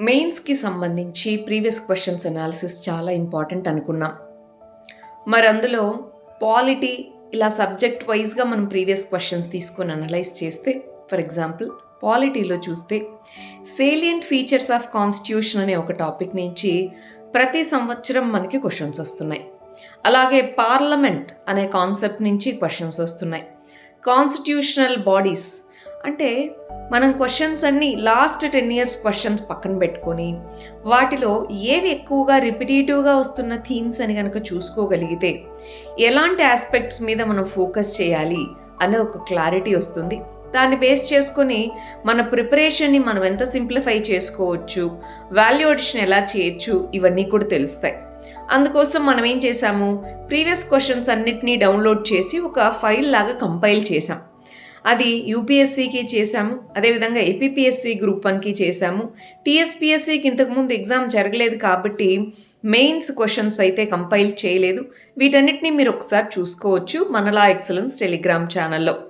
మెయిన్స్కి సంబంధించి previous questions analysis చాలా ఇంపార్టెంట్ అనుకున్నాం. మరి అందులో పాలిటీ ఇలా సబ్జెక్ట్ వైజ్గా మనం ప్రీవియస్ క్వశ్చన్స్ తీసుకొని అనలైజ్ చేస్తే ఫర్ ఎగ్జాంపుల్ పాలిటీలో చూస్తే సేలియంట్ ఫీచర్స్ ఆఫ్ కాన్స్టిట్యూషన్ అనే ఒక టాపిక్ నుంచి ప్రతి సంవత్సరం మనకి క్వశ్చన్స్ వస్తున్నాయి. అలాగే పార్లమెంట్ అనే కాన్సెప్ట్ నుంచి క్వశ్చన్స్ వస్తున్నాయి. కాన్స్టిట్యూషనల్ బాడీస్ అంటే మనం క్వశ్చన్స్ అన్నీ లాస్ట్ టెన్ ఇయర్స్ క్వశ్చన్స్ పక్కన పెట్టుకొని వాటిలో ఏవి ఎక్కువగా రిపిటేటివ్గా వస్తున్న థీమ్స్ అని కనుక చూసుకోగలిగితే ఎలాంటి ఆస్పెక్ట్స్ మీద మనం ఫోకస్ చేయాలి అనే ఒక క్లారిటీ వస్తుంది. దాన్ని బేస్ చేసుకొని మన ప్రిపరేషన్ని మనం ఎంత సింప్లిఫై చేసుకోవచ్చు వాల్యూ అడిషన్ ఎలా చేయొచ్చు ఇవన్నీ కూడా తెలుస్తాయి. అందుకోసం మనం ఏం చేసాము ప్రీవియస్ క్వశ్చన్స్ అన్నిటినీ డౌన్లోడ్ చేసి ఒక ఫైల్ లాగా కంపైల్ చేసాం అది యూపీఎస్సీకి చేశాము అదేవిధంగా ఏపీపీఎస్సీ గ్రూప్ వన్కి చేశాము. టీఎస్పీఎస్సీకి ఇంతకుముందు ఎగ్జామ్ జరగలేదు కాబట్టి మెయిన్స్ క్వశ్చన్స్ అయితే కంపైల్ చేయలేదు. వీటన్నిటిని మీరు ఒకసారి చూసుకోవచ్చు మనలా ఎక్సలెన్స్ టెలిగ్రామ్ ఛానల్లో.